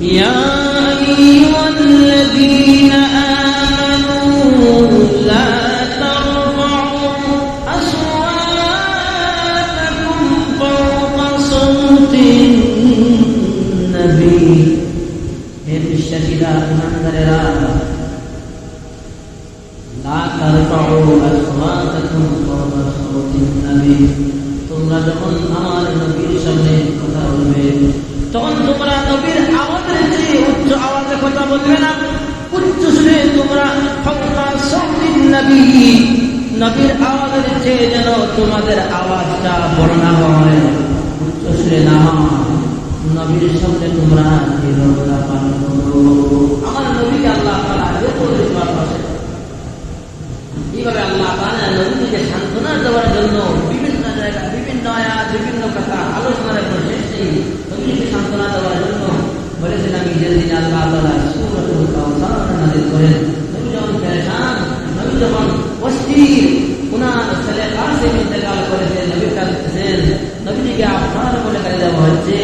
يا أيها الذين নবীর আওয়াজের চেয়ে যেন তোমাদের আওয়াজটা বড় না হয় উচ্চ না নবীর সামনে তোমরা আমার নবীকে আল্লাহ এইভাবে আল্লাহ নবীকে সান্ত্বনা দেওয়ার জন্য বিভিন্ন জায়গা বিভিন্ন আয়াত বিভিন্ন কথা আলোচনার কোনো শেষ নেই নবীকে সান্ত্বনা দেওয়ার জন্য বলেছেন আমি যেদিন আল্লাহ তাআলা সূরাতুল কাউসার নাযিল করেন নবী যখন পেরেশান নবী যখন অস্থির উনার ছেলে কাসিম ইন্তেকাল করেছেন নবী কাঁদতেছেন নবীজিকে আপনার বলে গালি দেওয়া হচ্ছে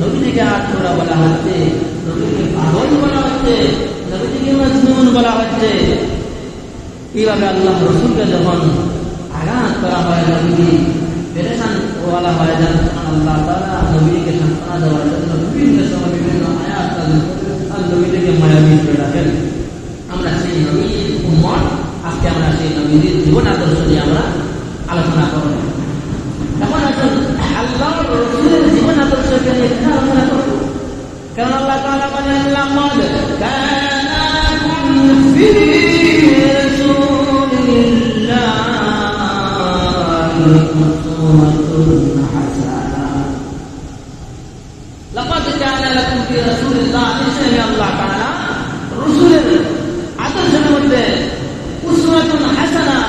নবীজিকে আটকোড়া বলা হচ্ছে নবীকে পাগল বলা হচ্ছে নবীজিকে মজনুন বলা হচ্ছে এইভাবে আল্লাহ রসুলকে যখন আঘাত করা হয় নবীজি পেরেশান ওয়ালা হয়ে যান আল্লাহ তারা নবীকে সান্ত্বনা দেওয়ার জন্য বিভিন্ন সময় বিভিন্ন আয়াত আর নবীজিকে মায়াবী করে রাখেন। আমরা সেই নবীর উম্মত, আজকে আমরা সেই নবীর জীবন আদর্শ নিয়ে আমরা আলোচনা করব। এখন আসুন, আল্লাহ রসুলের জীবন আদর্শকে নিয়ে আলোচনা করব? কারণ আল্লাহ তাআলা বলেন লাকাদ কানাকুম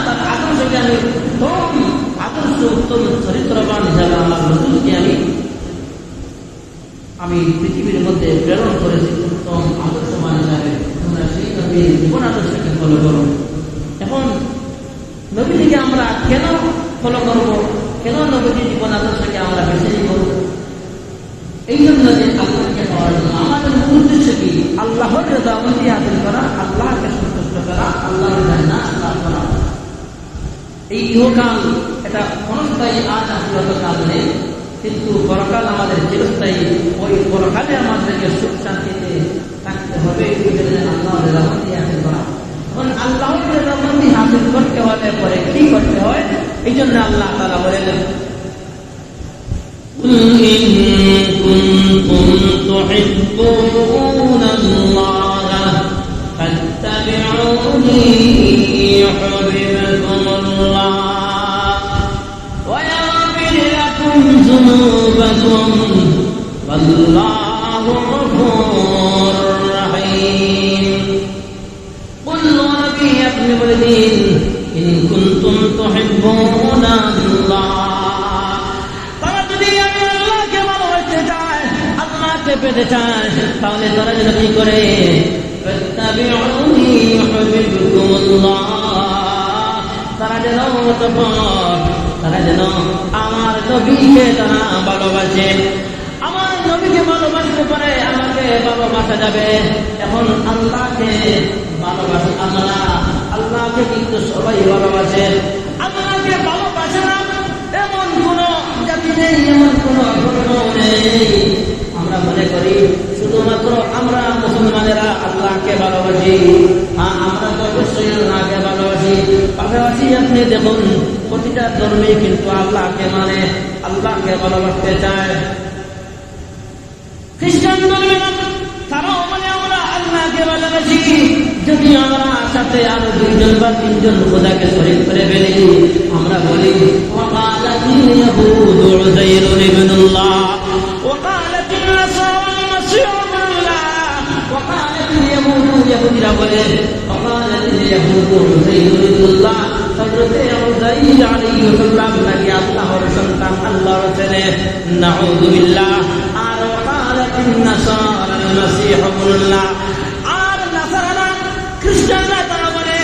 তার আদর্শকে আমি উত্তম আদর্শ উত্তম চরিত্রবান হিসাবে পৃথিবীর মধ্যে প্রেরণ করেছি উত্তম আদর্শমান হিসাবে তোমরা সেই জীবন আদর্শকে ফলো করো এখন নবীজিকে আমরা কেন ফলো করব কেন নবীজির জীবন আদর্শকে আমরা বেছে নিব এই জন্য যে আল্লাহকে পাওয়ার জন্য আমাদের মূল উদ্দেশ্য কি আল্লাহর রেজামতি হাসিল করা আল্লাহকে সন্তুষ্ট করা আল্লাহর জান্নাত লাভ করা এই ইহকাল এটা ক্ষণস্থায়ী আজ আসলত কাল নেই কিন্তু পরকাল আমাদের চিরস্থায়ী ওই পরকালে আমাদেরকে সুখ শান্তিতে থাকতে হবে এই জন্য আল্লাহর রেজামতি হাসিল করা এখন আল্লাহর রেজামতি হাসিল করতে হলে পরে কি করতে হয় এই জন্য আল্লাহ তালা বলেন قل إن كنتم تحبون الله فاتبعوني يحببكم الله ذنوبكم والله غفور رحيم قل ونبي ابن الدين إن كنتم تحبون الله তারা যদি আমি আল্লাহকে ভালোবাসতে চায় আল্লাহকে পেতে চায় তাহলে তারা যেন কি করে فاتبعوني يحببكم الله তারা যেন অতঃপর তারা যেন আমার নবীকে তারা ভালোবাসে। আমার নবীকে ভালোবাসতে পারে, আমাকে ভালোবাসা যাবে। এখন আল্লাহকে ভালোবাসে আমরা। আল্লাহকে কিন্তু সবাই ভালোবাসে। আল্লাহকে ভালোবাসে না এমন কোন জাতি নেই, এমন কোন নেই। আমরা মনে করি, শুধুমাত্র আমরা মুসলমানেরা আল্লাহকে ভালোবাসি। হ্যাঁ আমরা তো অবশ্যই আল্লাহকে ভালোবাসি। পাশাপাশি আপনি দেখুন, প্রতিটা ধর্মে কিন্তু আল্লাহকে মানে আল্লাহকে ভালোবাসতে চায়। খ্রিস্টান ধর্মে তারাও মানে আমরা আল্লাহকে ভালোবাসি। যদি আমরা সাথে আরও দুইজন বা তিনজন খোদাকে শরীর করে ফেলি, আমরা বলি ছেলে নাউযু বিল্লাহ আর وقالت النصارى المسيح ابن الله আর নাসারারা খ্রিস্টানরা তারা বলে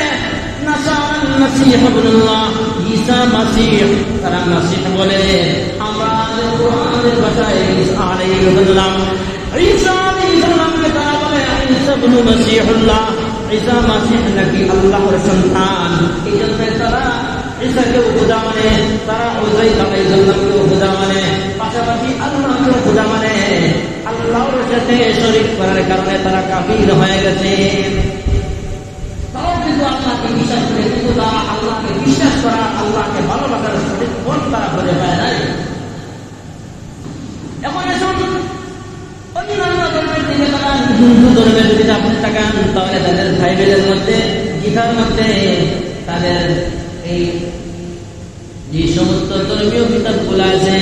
নাসারা মাসিহ ইবনুল্লাহ ঈসা মাসিহ তারা মাসিহ বলে আমরা কোরআনের ভাষায় ঈসা আলাইহিস সালাম ঈসা আলাইহিস সালাম ইবনু মাসিহুল্লাহ ঈসা মাসিহ নাকি আল্লাহর সন্তান এই জন্য মানে তারা খোদা মানে। মানে। তারা করে পায় নাই। এখন এসব অন্যান্য গীতার মধ্যে তাদের যে সমস্ত ধর্মীয় কিতাবগুলো আছে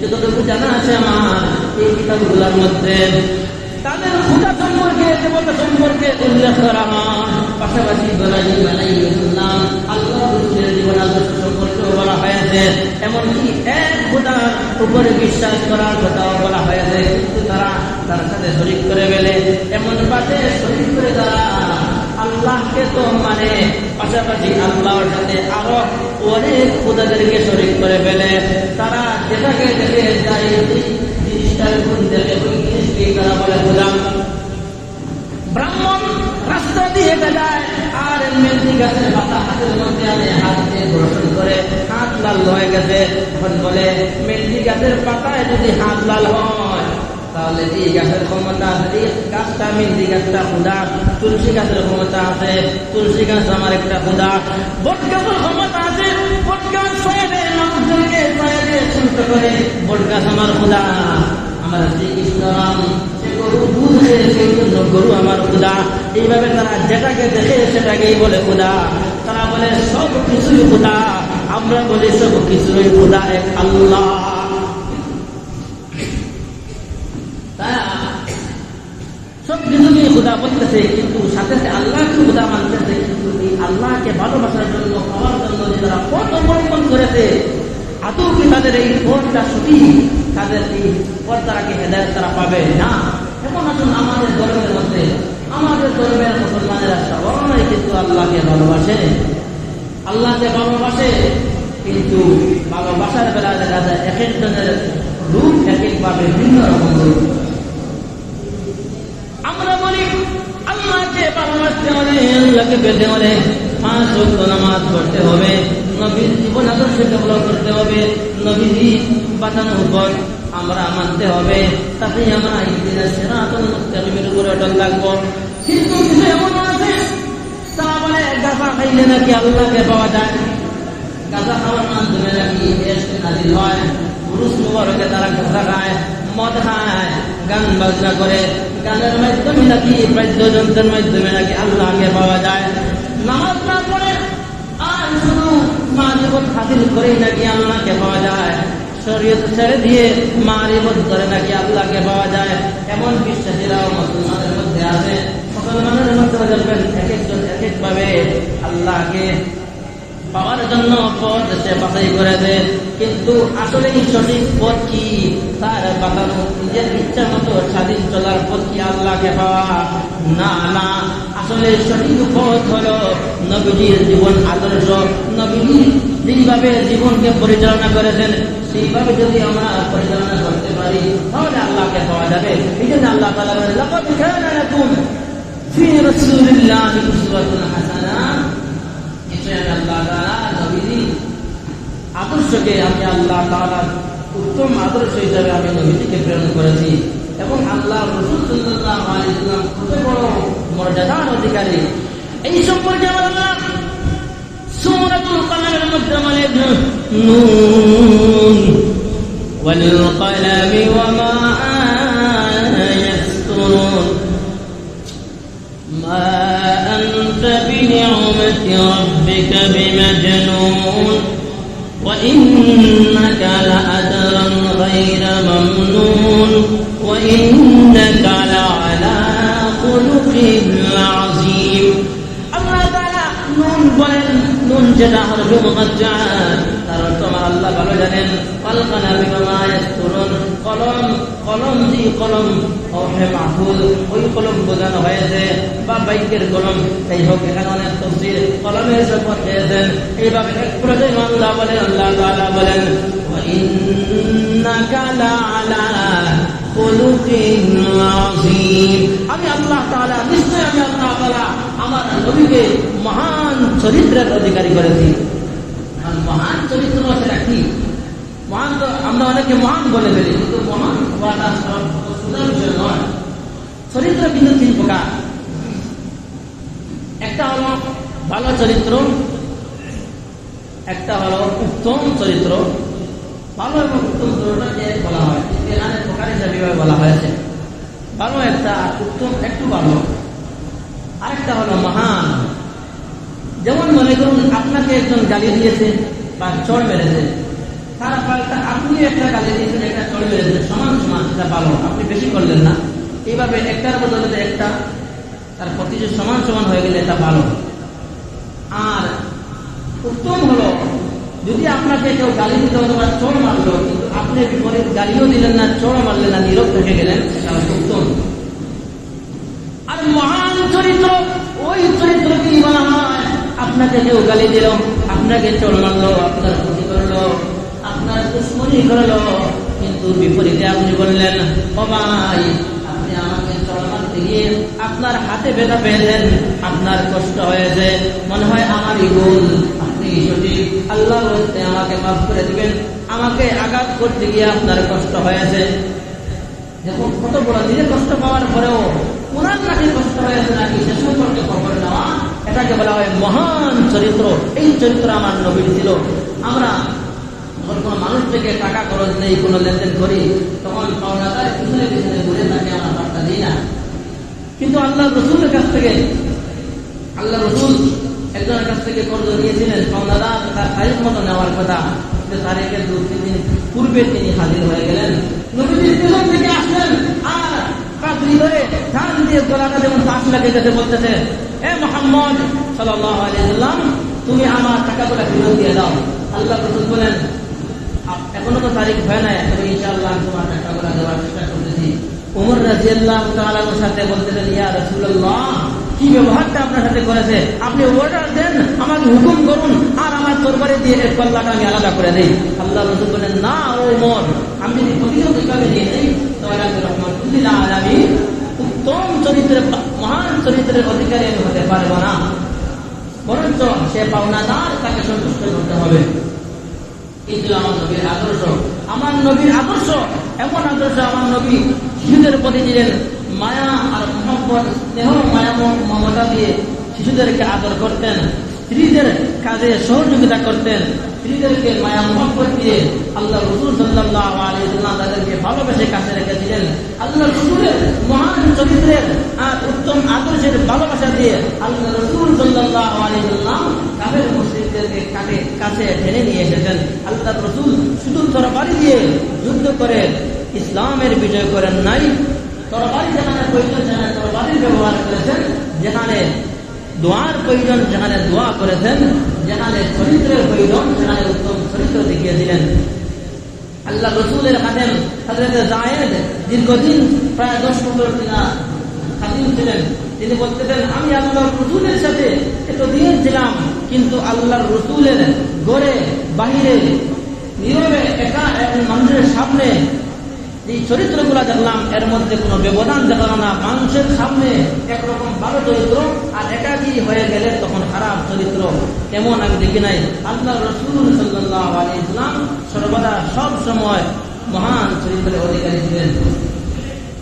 যতটুকু জানা আছে আমার, এই কিতাবগুলোর মধ্যে তাদের খুদা সম্পর্কে, দেবতা সম্পর্কে উল্লেখ করা হয় পাশাপাশি ইব্রাহিম আলাইহিসসালাম আল্লাহ রসুলের জীবন আদর্শ সম্পর্কেও বলা হয়েছে। এমনকি এক খুদার উপরে বিশ্বাস করার কথাও বলা হয়েছে। কিন্তু তারা তার সাথে শরিক করে ফেলে। এমন পাশে শরিক করে তারা আল্লাহকে তো মানে পাশাপাশি আল্লাহর সাথে আরও অনেক খুদাদেরকে শরিক করে ফেলে। তারা যেটাকে দেখে যাই জিনিসটার গুণ দেখে ওই জিনিসকে তারা বলে খুদা ব্রাহ্মণ রাস্তা দিয়ে বেড়ায়, আর মেহেন্দি গাছের পাতা হাতের মধ্যে হাত লাল হয়ে গেছে। এখন বলে মেহেন্দি গাছের পাতায় যদি হাত লাল হয় তাহলে এই গাছের ক্ষমতা আছে, এই গাছটা মেহেন্দি গাছটা খুদা তুলসী গাছের ক্ষমতা আছে, তুলসী গাছ আমার একটা খুদা বট গাছের ক্ষমতা আছে, বট করে বট গাছ আমার গরু আমার খুদা এইভাবে তারা যেটাকে দেখে সেটাকেই বলে খুদা তারা বলে, সব কিছুই খুদা আমরা বলি, সব কিছুই খুদা এক আল্লাহ তারা সব কিছুকেই বলতেছে কিন্তু সাথে সাথে আল্লাহকে খুদা মানতেছে কিন্তু এই আল্লাহকে ভালোবাসার জন্য, পাওয়ার জন্য যে তারা পথ অবলম্বন করেছে, আদৌ কি তাদের এই পথটা সঠিক? তাদের এই পথ তারা কি হেদায়ত তারা পাবে? না। এখন আসুন আমাদের ধর্মের মধ্যে। আমাদের ধর্মের মুসলমানেরা সবাই কিন্তু আল্লাহকে ভালোবাসে। আল্লাহকে ভালোবাসে, কিন্তু ভালোবাসার বেলা দেখা যায় এক একজনের রূপ এক একভাবে ভিন্ন রকম রূপ আমরা বলি আল্লাহকে ভালোবাসতে হলে আল্লাহকে পেতে হলে পাঁচ ওয়াক্ত নামাজ পড়তে হবে। নবীর জীবন আদর্শকে ফলো করতে হবে। নবীজি বাঁচানোর উপর আমরা মানতে হবে। তাতে আমরা ইন্দিরা সেরাতন মুস্তাকিমের উপরে অটল থাকব। কিন্তু কিছু এমন আছে, তারা বলে গাছা খাইলে নাকি আল্লাহকে পাওয়া যায়? গাঁজা খাওয়ার মাধ্যমে নাকি এসকে নাজিল হয়। পুরুষ মুবারকে তারা গাঁজা খায়, মদ খায়। গান বাজনা করে, গানের মাধ্যমে নাকি বাদ্যযন্ত্রের মাধ্যমে নাকি আল্লাহকে পাওয়া যায়। নামাজ না পড়ে আর শুধু মারিবত হাসিল করেই নাকি আল্লাহকে পাওয়া যায়। শরীয়ত ছেড়ে দিয়ে মারিবত করে নাকি আল্লাহকে পাওয়া যায়। এমন বিশ্বাসীরাও মুসলমানের মধ্যে আছে। মুসলমানের মধ্যে দেখবেন এক একজন এক একভাবে আল্লাহকে পাওয়ার জন্য পথ সে বাছাই করে দেয় কিন্তু আসলে সঠিক পথ কি? তার বাতানো নিজের ইচ্ছা মতো স্বাধীন চলার পথ কি আল্লাহকে পাওয়া? না না। আসলে সঠিক পথ হলো নবীজির জীবন আদর্শ। নবীজি যেইভাবে জীবনকে পরিচালনা করেছেন, সেইভাবে যদি আমরা পরিচালনা করতে পারি, তাহলে আল্লাহকে পাওয়া যাবে। এই জন্য আল্লাহ তালা বলেন লাকাদ কানা লাকুম ফি রাসূলিল্লাহি উসওয়াতুন হাসানাহ নিশ্চয় আমি আল্লাহ তাআলা নবীজি আদর্শকে আমি আল্লাহ তাআলা উত্তম আদর্শ হিসাবে আমি নবীজিকে প্রেরণ করেছি এবং আল্লাহ রসুল সাল্লাল্লাহু আলাইহি ওয়াসাল্লাম কত বড় মর্যাদার অধিকারী এই সম্পর্কে আমার আল্লাহ সূরাতুল কলমের মধ্যে বলে নুন والقلم وما يسطرون ما أنت بنعمة ربك بمجنون وإنك لأجرا غير ممنون وإنك لعلى خلق عظيم الله تعالى নুন বলেন নুন যেটা হরফে মুকাজ্জাত তার অর্থ আমার আল্লাহ ভালো জানেন কল কালামি মা ইয়াসতুরুন কলম কলম যে কলম ওহে মাহুল, ওই কলম বোঝানো হয়েছে বা বাইকের কলম। এই হোক এখানে অনেক তফসির কলমের শপথ খেয়েছেন এইভাবে এক প্রজয় মামলা বলেন, আল্লাহ তালা বলেন আমি আল্লাহ তালা নিশ্চয় আমি আল্লাহ আমার নবীকে মহান চরিত্রের অধিকারী করেছি। মহান চরিত্র কি মহান আমরা অনেকে মহান বলে ফেলি, কিন্তু মহান হওয়াটা বিষয় নয়। চরিত্র কিন্তু তিন প্রকার। একটা হলো ভালো চরিত্র, একটা হলো উত্তম চরিত্র। ভালো এবং উত্তম চরিত্রকে বলা হয় এখানে প্রকার হিসাবে বলা হয়েছে। ভালো একটা, উত্তম একটু ভালো। আরেকটা হলো মহান। যেমন মনে করুন, আপনাকে একজন গালি দিয়েছে বা চড় মেরেছে। তার পাল্টা আপনি একটা গালি দিয়েছেন, একটা চড় মেরেছেন সমান সমান সেটা ভালো, আপনি বেশি করলেন না। এইভাবে একটার বদলে একটা, তার প্রতি সমান সমান হয়ে গেলে এটা ভালো। আর উত্তম হলো, যদি আপনাকে কেউ গালি দিতে অথবা চড় মারলো, কিন্তু আপনি বিপরীত গালিও দিলেন না চড় মারলেন না, নীরব রেখে গেলেন সেটা উত্তম। আর মহান চরিত্র, ওই চরিত্র কি বলা হয়, আপনাকে কেউ গালি দিল, আপনাকে চড় মারলো, আপনার দুশ্মনী করল কিন্তু বিপরীতে আপনি বললেন ভাই আপনি আমাকে মারতে গিয়ে আপনার হাতে ব্যথা পেয়েছেন আপনার কষ্ট হয়েছে। মনে হয় আমারই ভুল। আপনি সঠিক। আল্লাহ বলতে আমাকে মাফ করে দিবেন। আমাকে আঘাত করতে গিয়ে আপনার কষ্ট হয়েছে। দেখুন, কত বড় নিজের কষ্ট পাওয়ার পরেও ওনার নাকি কষ্ট হয়েছে নাকি সে সম্পর্কে খবর নেওয়া? এটাকে বলা হয় মহান চরিত্র। এই চরিত্র আমার নবীর ছিল। আমরা মানুষ থেকে টাকা খরচ নেই কোনো লেনদেন করি তখন পাওনাদার পিছনে পিছনে ঘুরে তাকে বার্তা দিই না কিন্তু আল্লাহ রসুলের কাছ থেকে আল্লাহ রসুল একজনের কাছ থেকে কর্জ নিয়েছিলেন পাওনাদার তার তারিখ মতো নেওয়ার কথা তারিখের দু তিন দিন পূর্বে তিনি হাজির হয়ে গেলেন নবীজির পেছন থেকে আর তুমি আমার টাকাগুলো ফেরত দিয়ে দাও আল্লাহ বলেন এখনও তো তারিখ হয় নাই, তবে ইনশাআল্লাহ তোমার টাকাগুলো দেওয়ার চেষ্টা করতেছি। উমর রাজিয়াল্লাহ তাআলার সাথে বলতেছেন, ইয়া রাসূলুল্লাহ, কি ব্যবহারটা আপনার সাথে করেছে? আপনি অর্ডার দেন, আমাকে হুকুম করুন, আর আমার তরবারি দিয়ে এর কল্লাটা আমি আলাদা করে দিই। আল্লাহ রসুল বলেন, না ও উমর, আমি যদি প্রতিযোগ হিসাবে নিয়ে নিই তাহলে আমি উত্তম চরিত্রের, মহান চরিত্রের অধিকারী আমি হতে পারব না। বরঞ্চ সে পাওনাদার তাকে সন্তুষ্ট করতে হবে। ছিল আমার নবীর আদর্শ। আমার নবীর আদর্শ, এমন আদর্শ আমার নবী শিশুদের প্রতি দিলেন মায়া আর মোহাম্মদ স্নেহ মায়া মমতা দিয়ে শিশুদেরকে আদর করতেন। স্ত্রীদের কাজে সহযোগিতা করতেন। স্ত্রীদেরকে মায়া মোহাম্মদ দিয়ে আল্লাহ রসুল সাল্লাহ আলিয়াল্লাম তাদেরকে ভালোবেসে কাছে রেখেছিলেন আল্লাহ রসুলের মহান চরিত্রের আর উত্তম আদর্শের ভালোবাসা দিয়ে আল্লাহ রসুল সাল্লাহ আলিয়াল্লাম কাফের মুসলিমদেরকে কাটে কাছে টেনে নিয়ে এসেছেন। আল্লাহ রসুল শুধু তরবারি দিয়ে যুদ্ধ করে ইসলামের বিজয় করেন নাই। তরবারি যেখানে প্রয়োজন সেখানে তরবারির ব্যবহার করেছেন। যেখানে দোয়ার প্রয়োজন যেখানে দোয়া করেছেন। যেখানে চরিত্রের প্রয়োজন সেখানে উত্তম চরিত্র দেখিয়েছিলেন। আল্লাহ রসুলের খাদেম হাজরত জায়েদ দীর্ঘদিন, প্রায় দশ কিনা খাদিম ছিলেন। তিনি বলতেছেন, আমি আল্লাহর রসুলের সাথে এতদিন ছিলাম, কিন্তু আল্লাহর রসুলের গড়ে বাহিরে, নীরবে একা মানুষের সামনে এই চরিত্রগুলো দেখলাম, এর মধ্যে কোনো ব্যবধান দেখাল না। মানুষের সামনে একরকম ভালো চরিত্র আর একাকি হয়ে গেলে তখন খারাপ চরিত্র। এমন আমি দেখি নাই। আল্লাহ রসুল সাল্লাহ আলী ইসলাম সর্বদা সব সময় মহান চরিত্রের অধিকারী ছিলেন।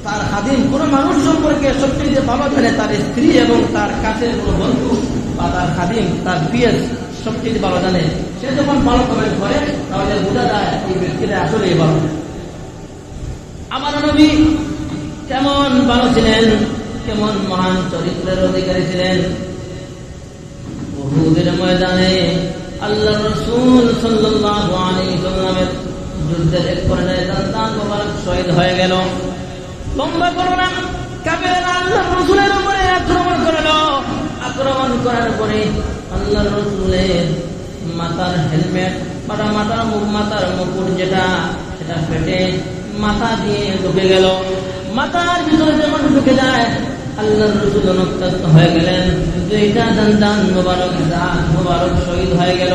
তার খাদিম কোনো মানুষ সম্পর্কে সবচেয়ে ভালো জানে, তার স্ত্রী এবং তার কাছের কোনো বন্ধু বা তার খাদিম তার পিএস সবচেয়ে ভালো জানে, সে যখন ভালো কমেন্ট করে তাহলে বোঝা যায় এই ব্যক্তিটা আসলেই ভালো আমার নবী কেমন ভালো ছিলেন, কেমন মহান চরিত্রের অধিকারী ছিলেন। বহুদের ময়দানে আল্লাহ রসুল সাল্লাল্লাহু আলাইহি সাল্লামের যুদ্ধের এক পর্যায়ে সন্তান শহীদ হয়ে গেল। লম্বা করো না কাবের আল্লাহ রসুলের উপরে আক্রমণ করল আক্রমণ করার পরে আল্লাহ রসুলের মাথার হেলমেট মাথা মাথার মাথার মুকুট যেটা, সেটা ফেটে মাথা দিয়ে ঢুকে গেল। মাথার ভিতরে যখন ঢুকে যায় আল্লাহ রসুল অনুত্তস্ত হয়ে গেলেন। দুইটা দান মোবারক মোবারক শহীদ হয়ে গেল।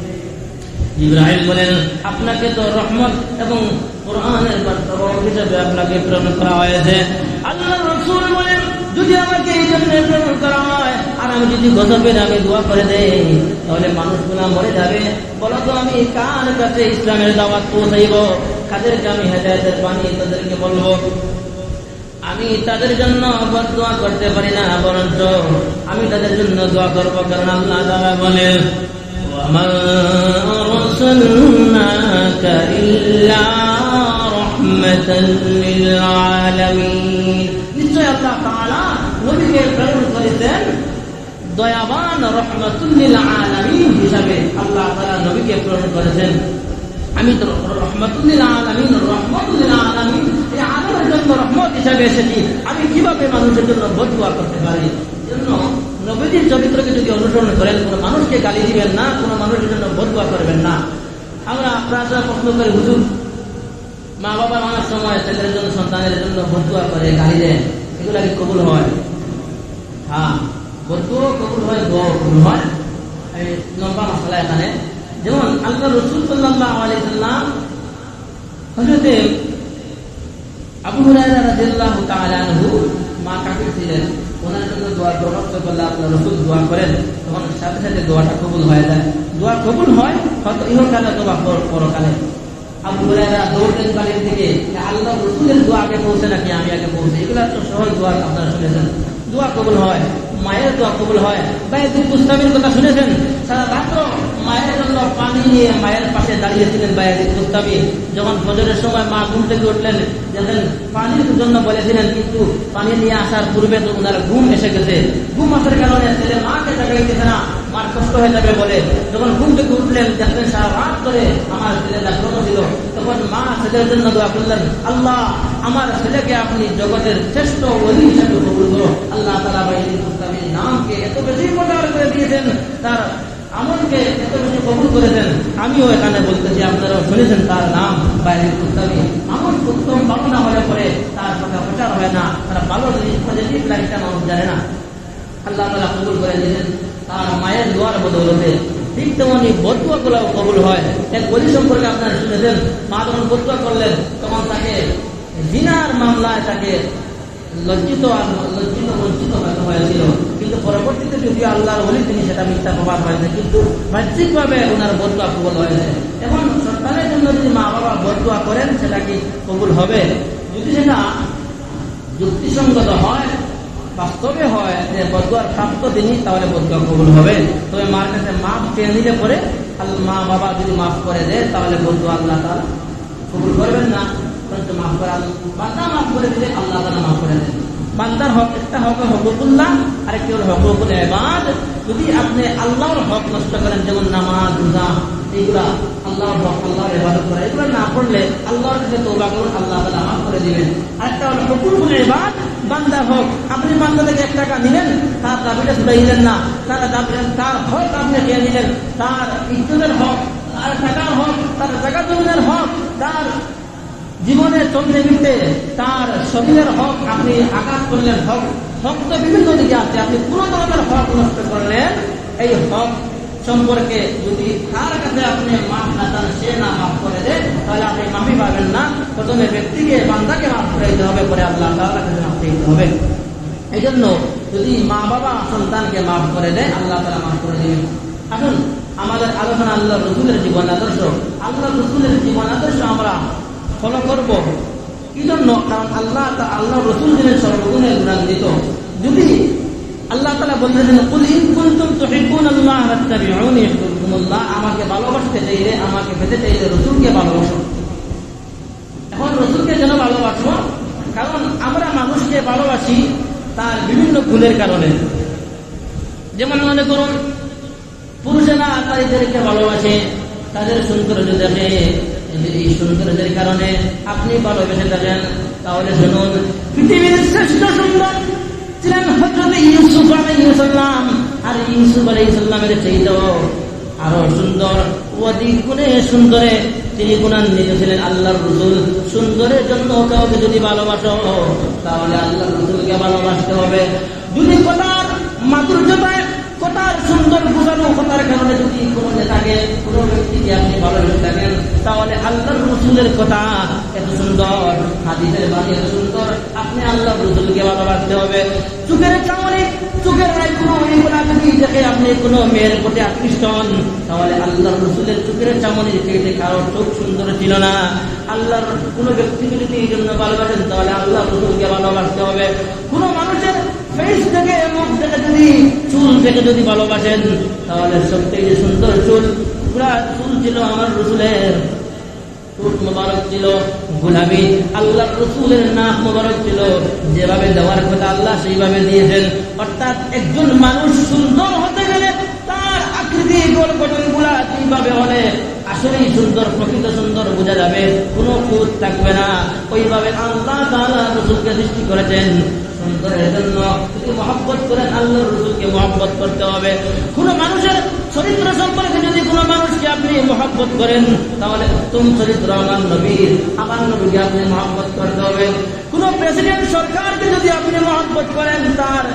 ইব্রাহিম বলেন, আপনাকে তো রহমত এবং কোরআনের হিসাবে আপনাকে প্রেরণ করা হয়েছে। আল্লাহ রসুল বলেন, যদি আমাকে এই জন্য প্রেরণ করা হয়, আর আমি যদি গজবের আমি দোয়া করে দেই, তাহলে মানুষগুলা মরে যাবে। বলো আমি কার কাছে ইসলামের দাওয়াত পৌঁছাইব? কাদেরকে আমি হেদায়তের পানি তাদেরকে বলব? আমি তাদের জন্য দোয়া করতে পারি না, বরঞ্চ আমি তাদের জন্য দোয়া করব, কারণ আল্লাহ তাআলা বলেন وما أرسلناك إلا رحمة للعالمين নিশ্চয় আল্লাহ তাআলা নবীকে প্রেরণ করেছেন দয়াবান রহমাতুল্লিল আলামিন হিসাবে আল্লাহ তাআলা নবীকে প্রেরণ করেছেন আমি তো রহমতুল্লিল আলামিন রহমতুল্লিল আলামিন এই আলমের জন্য রহমত হিসাবে এসেছি আমি কিভাবে মানুষের জন্য বদুয়া করতে পারি জন্য নবীজির চরিত্রকে যদি অনুসরণ করেন, কোনো মানুষকে গালি দিবেন না, কোনো মানুষের জন্য বদুয়া করবেন না। আমরা প্রায় প্রশ্ন করি, হুজুর মা বাবা মানার সময় ছেলের জন্য, সন্তানের জন্য বদুয়া করে, গালি দেন, এগুলা কি কবুল হয়? হ্যাঁ বদুয়া কবুল হয় দোয়া কবুল হয়। লম্বা মশলা এখানে। যেমন, আল্লাহ রসুল সাল্লাহ হজরতে আবু হুরায়রা রাদিয়াল্লাহু মা কাফির ছিলেন। ওনার জন্য দোয়া প্রভাব করলে আপনার রসুল দোয়া করেন, তখন সাথে সাথে দোয়াটা কবুল হয়ে যায়। দোয়া কবুল হয়, হয়তো ইহকালে দোয়া পরকালে। থেকে আল্লাহ রসুলের দোয়া আগে পৌঁছে নাকি আমি আগে পৌঁছে? এগুলো তো সহজ দোয়া আপনারা শুনেছেন। দোয়া কবুল হয়। মায়ের দোয়া কবুল হয়। বাইদুল মুস্তামির কথা শুনেছেন? সারা রাত্র মায়ের জন্য পানি নিয়ে মায়ের পাশে দাঁড়িয়েছিলেন বাইদুল মুস্তামি যখন ফজরের সময় মা ঘুম থেকে উঠলেন যখন পানির জন্য বলেছিলেন, কিন্তু পানি নিয়ে আসার পূর্বে তো ওনার ঘুম এসে গেছে। ঘুম আসার কারণে ছেলে মাকে জাগাইতেছে না, মার কষ্ট হয়ে যাবে বলে। যখন ঘুম থেকে উঠলেন, দেখলেন সারা রাত ধরে আমার ছেলে জাগ্রত ছিল। তখন মা ছেলের জন্য দোয়া করলেন, আল্লাহ, আমার ছেলেকে আপনি জগতের শ্রেষ্ঠ অলি হিসাবে কবুল করো। আল্লাহ তালা বাইদুল মুস্তামির নামকে এত বেশি প্রচার করে দিয়েছেন, তার আমলকে এত বেশি কবুল করেছেন। আমিও এখানে বলতেছি আপনারা শুনেছেন তার নাম বাইরে কুস্তাবি আমল উত্তম ভালো না হলে পরে তার কথা প্রচার হয় না, তারা ভালো জিনিস পজিটিভ লাইফটা মানুষ জানে না। আল্লাহ তালা কবুল করে দিয়েছেন তার মায়ের দোয়ার বদৌলতে ঠিক কবুল হয়। মা করলেন, তখন তাকে লজ্জিত হয়েছিল। কিন্তু পরবর্তীতে যদি আল্লাহর বলি তিনি সেটা মিথ্যা কিন্তু বাহ্যিকভাবে ওনার বদুয়া কবুল হয়েছে। এখন সন্তানের জন্য যদি মা বাবা বদুয়া করেন, সেটা কি কবুল হবে? যদি সেটা যুক্তিসঙ্গত হয় বাস্তবে হয় যে বদুয়ার প্রাপ্ত তিনি, তাহলে বদুয়া কবুল হবে। তবে মার কাছে মাফ চেয়ে নিলে পরে মা বাবা যদি মাফ করে দেয়, তাহলে বদুয়া আল্লাহ তার কবুল করবেন না। আল্লাহ করে আল্লাহর হক নষ্ট করেন, যেমন নামাজ এইগুলা এগুলো না পড়লে আল্লাহর আল্লাহ মাফ করে দিবেন। আরেকটা হলো হকুকুল এবাদ বান্দার হক, আপনি বান্দা থেকে এক টাকা নিলেন, তার দাবিটা ছুটে দিলেন না। তার দাবি তার হক আপনি খেয়ে নিলেন। তার ইজ্জতের হক, তার টাকার হক, তার জায়গা জমিনের হক, তার জীবনের চন্দ্রে মিলতে তার শরীরের হক আপনি আঘাত করলেন। হক হক তো বিভিন্ন দিকে আছে। আপনি কোন ধরনের হক নষ্ট করলেন। এই হক সম্পর্কে যদি তার কাছে আপনি মাফ না চান, সে না মাফ করে দেয় তাহলে আপনি মাফি পাবেন না প্রথমে ব্যক্তিকে বান্দাকে মাফ করে দিতে হবে পরে আল্লাহ তাআলার কাছে মাফ দিতে হবে এই জন্য যদি মা বাবা সন্তানকে মাফ করে দেয় আল্লাহ তারা মাফ করে দেবেন এখন আমাদের আলোচনা আল্লাহ রসুলের জীবন আদর্শ আল্লাহ রসুলের জীবন আদর্শ আমরা ফলো করব কি জন্য কারণ আল্লাহ আল্লাহ রসুল দিনের সর্বগুণে গুণান্বিত যদি আল্লাহ তালা বলতেছেন আমাকে ভালোবাসতে চাইলে, আমাকে পেতে চাইলে রসুলকে ভালোবাসো। এখন রসুলকে যেন ভালোবাসবো? কারণ আমরা মানুষকে ভালোবাসি তার বিভিন্ন কারণে। যেমন মনে করুন, পুরুষেরা নারীদেরকে ভালোবাসে, তাদের সৌন্দর্য দেখে। এই সৌন্দর্যের কারণে আপনি ভালোবেসে থাকেন, তাহলে শুনুন, পৃথিবীর শ্রেষ্ঠ সুন্দর ছিলেন হজরত ইউসুফ আলাইসাল্লাম আর ইউসুফ আলাইসাল্লামের সেই আরও সুন্দর সুন্দরে তিনি গুণান্বিত ছিলেন আল্লাহর রসুল। সুন্দরের জন্য কাউকে যদি ভালোবাসো, তাহলে আল্লাহর রসুলকে ভালোবাসতে হবে। যদি কথার মাধুর্যতায় কথার সুন্দর বোঝানো, কথার কারণে যদি কোনো নেতাকে কোনো ব্যক্তিকে আপনি ভালোবেসে থাকেন তাহলে আল্লাহর রসুলের কথা এত সুন্দর, হাদিসের বাণী এত সুন্দর, আপনি আল্লাহ রসুলকে ভালোবাসতে হবে। চোখের চামড়ি চোখের রায় কোনো এইগুলা দেখে আপনি কোনো মেয়ের প্রতি আকৃষ্ট হন। তাহলে আল্লাহ রসুলের চোখের চামড়ি দেখে কারোর চোখ সুন্দর ছিল না, আল্লাহর কোনো ব্যক্তিকে যদি এই জন্য ভালোবাসেন, তাহলে আল্লাহ রসুলকে ভালোবাসতে হবে। কোনো মুখ যদি চুল থেকে যদি ভালোবাসেন, তাহলে সবথেকে সুন্দর চুল, পুরা চুল ছিল আমার রসুলের। গুলাবি আল্লাহ একজন মানুষ সুন্দর হতে গেলে তার আকৃতি আসলেই সুন্দর, প্রকৃত সুন্দর বোঝা যাবে। কোনো থাকবে না। ওইভাবে আল্লাহ রসুলকে সৃষ্টি করেছেন। সুন্দরের জন্য যদি মহব্বত করেন আল্লাহ রসুলকে মহব্বত করতে হবে কোন মানুষের চরিত্র সম্পর্কে যদি কোনো মানুষকে আপনি মহব্বত করেন, তাহলে উত্তম চরিত্র আমার নবীর আমার নবীকে আপনি মহব্বত করতে হবে কোন প্রেসিডেন্ট সরকারকে যদি আপনি মহব্বত করেন তার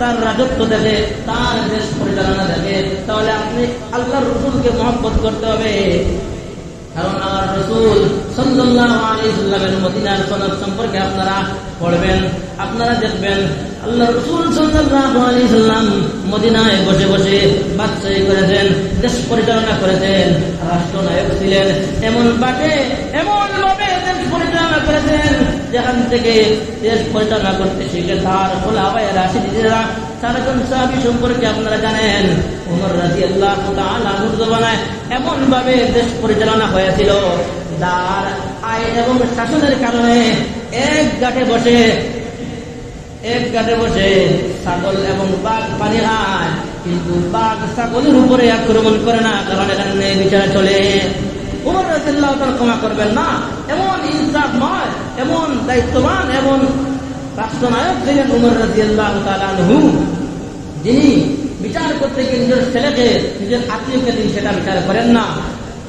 তার রাজত্ব দেখে তার দেশ পরিচালনা দেখে তাহলে আপনি আল্লাহ রসুলকে মহব্বত করতে হবে। কারণ আমার রসুল সনদ সম্পর্কে আপনারা পড়বেন, আপনারা দেখবেন আল্লাহ রসুল সাল্লাল্লাহু আলাইহি সাল্লাম মদিনায় বসে বসে বাদশাহী করেছেন, দেশ পরিচালনা করেছেন রাষ্ট্রনায়ক ছিলেন। এমন বাটে, এমন পরিচালনা করেছেন, যেখান থেকে দেশ পরিচালনা করতে শিখে তার খোলাবায় রাশিদিরা আপনারা জানেন পরিচালনা হয়েছিল এবং এক বসে, এক গাটে বসে ছাগল এবং বাঘ পানি খায়, কিন্তু বাঘ ছাগলের উপরে আক্রমণ করে না, কারণ এখানে বিচার চলে। উমর রাজিল্লাহ তার ক্ষমা করবেন না, এমন ইনসাফ নয়, এমন দায়িত্ববান, এমন রাষ্ট্রনায়ক ছিলেন উমর রাজিয়াল্লাহ তালানহু যিনি বিচার করতে গিয়ে নিজের ছেলেকে, নিজের আত্মীয়কে তিনি সেটা বিচার করেন না।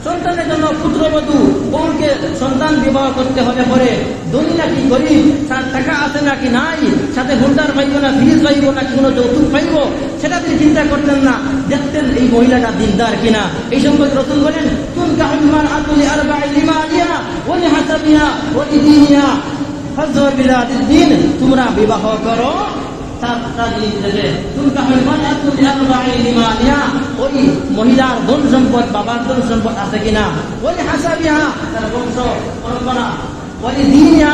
সন্তানের জন্য পুত্রবধূ বউকে সন্তান বিবাহ করতে হলে পরে ধনী নাকি গরিব, তার টাকা আছে নাকি নাই, সাথে হুন্ডার পাইব না, ফ্রিজ পাইব নাকি কোনো যৌতুক পাইব, সেটা তিনি চিন্তা করতেন না। দেখতেন এই মহিলাটা দিনদার কিনা। এই সম্পর্কে রতুল বলেন তুন কাহিমার আতুলি আর লিমা আলিয়া ওলি হাসাবিয়া ওলি দিনিয়া দিন তোমরা বিবাহ করো ওই মহিলার ধন সম্পদ, বাবার ধন সম্পদ আছে কিনা? ওই হাসাবিহা তার বংশ, পরম্পরা। ওই দিনিয়া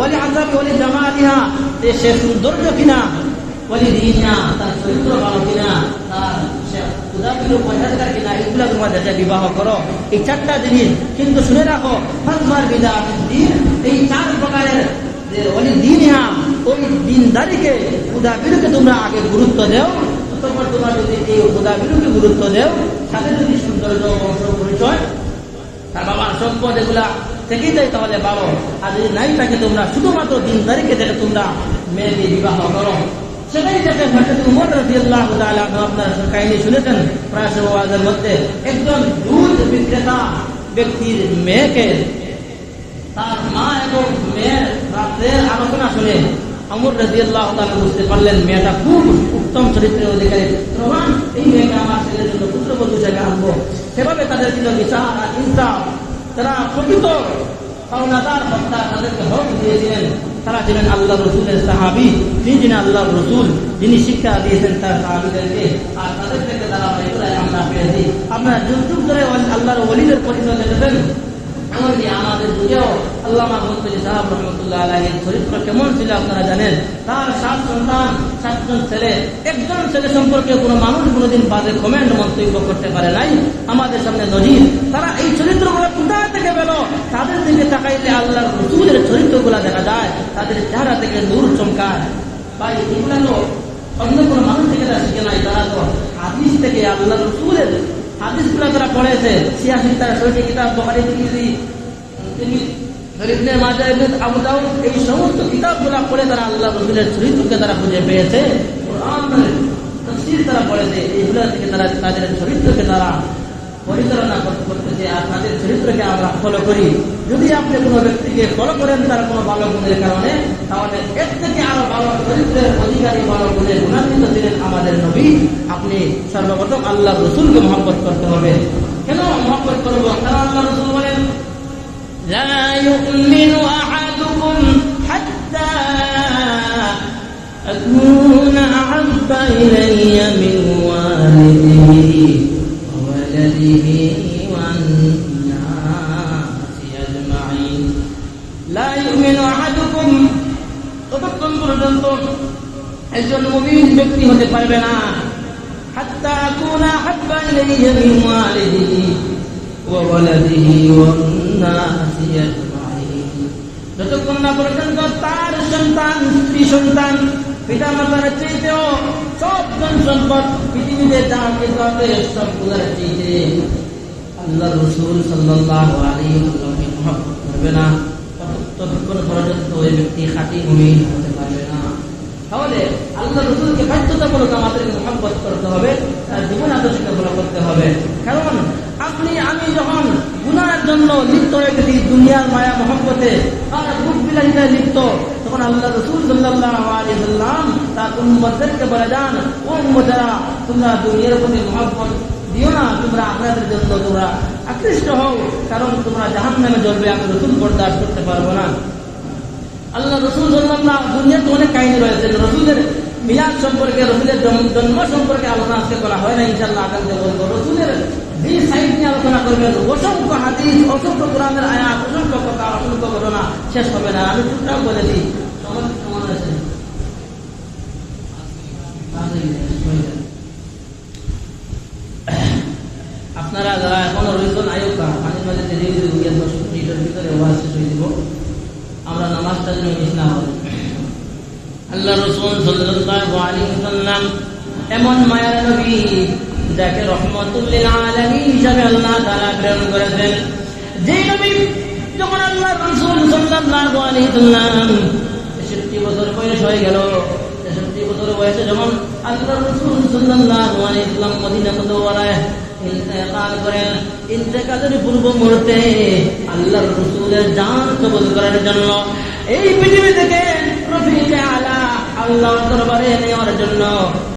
ওই আজাবি, ওই জামালিহা যে সে সৌন্দর্য কিনা? ওই দিনিয়া, তার চরিত্র ভালো কিনা? তার বিবাহ করো। এই চারটা জিনিস কিন্তু শুনে রাখো ফাজমার বিদা দিন এই চার প্রকারের ওই দিন ওই দিনদারিকে উদাবিরুকে তোমরা আগে গুরুত্ব দেও। তখন তোমরা যদি এই উদাবিরুকে গুরুত্ব দেও যদি বংশ পরিচয়, তার বাবার সম্পদ এগুলা থেকেই তাহলে আর যদি নাই তোমরা শুধুমাত্র দিনদারিকে তোমরা মেয়েকে বিবাহ করো। সেটাই রাদিয়াল্লাহু আপনার কাহিনী শুনেছেন। প্রায় মধ্যে একজন দুধ বিক্রেতা ব্যক্তির মেয়েকে তার মা এবং মেয়ের রাত্রের আলোচনা শুনে আমর রাজি আল্লাহ বুঝতে পারলেন, মেয়েটা খুব উত্তম চরিত্রের অধিকারী। প্রমাণ এই মেয়েকে আমার ছেলের জন্য পুত্রবধূ জায়গায় আনব। সেভাবে তাদের ছিল বিচার ইনসাফ তারা প্রকৃত পাওনাদার হত্যা তাদেরকে হক দিয়েছিলেন। তারা ছিলেন আল্লাহ রসুলের সাহাবি, তিনি যিনি আল্লাহ রসুল, যিনি শিক্ষা দিয়েছেন তার সাহাবিদেরকে। আর তাদের থেকে তারা আমরা পেয়েছি। আপনারা যুগ যুগ ধরে আল্লাহর ওলিদের পরিচয় দেখেছেন। এমনকি আমাদের যুগেও আল্লাহ মাহমুদুল্লাহ সাহাব রহমতুল্লাহ আলহের চরিত্র কেমন ছিল আপনারা জানেন? তার সাত সন্তান সাতজন ছেলে। একজন ছেলে সম্পর্কে কোনো মানুষ কোনোদিন বাদে কমেন্ট মন্তব্য করতে পারে নাই। আমাদের সামনে নজির। তারা এই চরিত্রগুলো কোথা থেকে পেল? তাদের দিকে তাকাইলে আল্লাহর রসুলের চরিত্রগুলো দেখা যায়। তাদের চেহারা থেকে নূর চমকায়। ভাই এগুলো তো অন্য কোনো মানুষ থেকে তারা শিখে নাই? তারা তো হাদিস থেকে আল্লাহ রসুলের হাদিসগুলো যারা পড়েছে, সিয়াসি তারা শহীদ কিতাব বহারি তিনি ইবনে মাজাহ ইবনে আবু দাউদ, এই সমস্ত কিতাবগুলো পড়ে তারা আল্লাহ রসুলের চরিত্রকে তারা খুঁজে পেয়েছে। কোরআন তারা পড়েছে এইগুলো থেকে তারা তাদের চরিত্রকে তারা পরিচালনা কর- করতেছে আর তাদের চরিত্রকে আমরা ফলো করি যদি আপনি কোনো ব্যক্তিকে ফলো করেন তার কোনো ভালো গুণের কারণে তাহলে এর থেকে আরো ভালো চরিত্রের অধিকারী ভালো গুণের গুণান্বিত ছিলেন আমাদের নবী আপনি সর্বপ্রথম আল্লাহ রসুলকে মহব্বত করতে হবে কেন মহব্বত করবো কারণ আল্লাহ রসুল বলেন لا يؤمن أحدكم حتى أكون أحب إلي من والده وولده والناس أجمعين لا يؤمن أحدكم ততক্ষণ পর্যন্ত একজন মুমিন ব্যক্তি হতে পারবে না হাত্তা আকুনা হাব্বা ইলাইহি মিন ওয়ালিদিহি ওয়া ওয়ালাদিহি ওয়ান নাসি আজমাইন যতক্ষণ না পর্যন্ত তার সন্তান স্ত্রী সন্তান পিতা মাতার চাইতেও সব জন খাঁটি মুমিন পারবে না। তাহলে আল্লাহ রসুলকে বাধ্যতামূলক আমাদেরকে হবে, তার জীবন আদর্শকে করতে হবে। কারণ আপনি, আমি যখন গুনার জন্য লিপ্ত হয়ে গেছি, দুনিয়ার মায়া, মহব্বতে আর বুক বিলাসিতায় লিপ্ত, তখন আল্লাহ রসুল সাল্লাম তার উম্মতদেরকে বলে যান, ও উম্মতেরা, তোমরা দুনিয়ার প্রতি মহব্বত দিও না, তোমরা আপনাদের জন্য তোমরা আকৃষ্ট হও, কারণ তোমরা জাহান নামে জ্বলবে, আমি রসুল বরদাস্ত করতে পারব না। আল্লাহ রসুল সাল্লাল্লাহ দুনিয়াতে অনেক কাহিনী রয়েছে, রসুলের মিলাদ সম্পর্কে, রসুলের জন্ম সম্পর্কে আলোচনা আজকে করা হয় না ইনশাল্লাহ আগামীতে বলব। রসুলের যে সাইড নিয়ে আলোচনা করবেন অসংখ্য হাদিস, অসংখ্য কোরআনের আয়াত, অসংখ্য কথা, অসংখ্য ঘটনা শেষ হবে না। আমি টুকটাও কেমন আছে। আপনারা যারা এখনও রয়েছেন, আয়োগা মাঝে মাঝে দেরি হয়ে গিয়ে দশ মিনিটের ভিতরে ওয়াজ শেষ হয়ে দিব আমরা নামাজটা যেন মিস না হয়। আল্লাহ রসুল সাল্লাল্লাহু আলাইহি এমন মায়ার নবী যাকে রহমতুল্লিল আলামিন হিসাবে আল্লাহ তাআলা প্রেরণ করেছেন। যে নবী যখন আল্লাহ রসুল সাল্লাল্লাহু আলাইহি ওয়াসাল্লাম 63 বছর বয়স হয়ে গেল 63 বছর বয়সে যখন আল্লাহ রসুল সাল্লাল্লাহু আলাইহি ওয়াসাল্লাম মদিনা মুতাওয়ারায় ইন্তেকাল করেন, ইন্তেকালের পূর্ব মুহূর্তে আল্লাহ রসুলের জান কবজ করার জন্য এই পৃথিবী থেকে রফিকে আলা আল্লাহর দরবারে নেওয়ার জন্য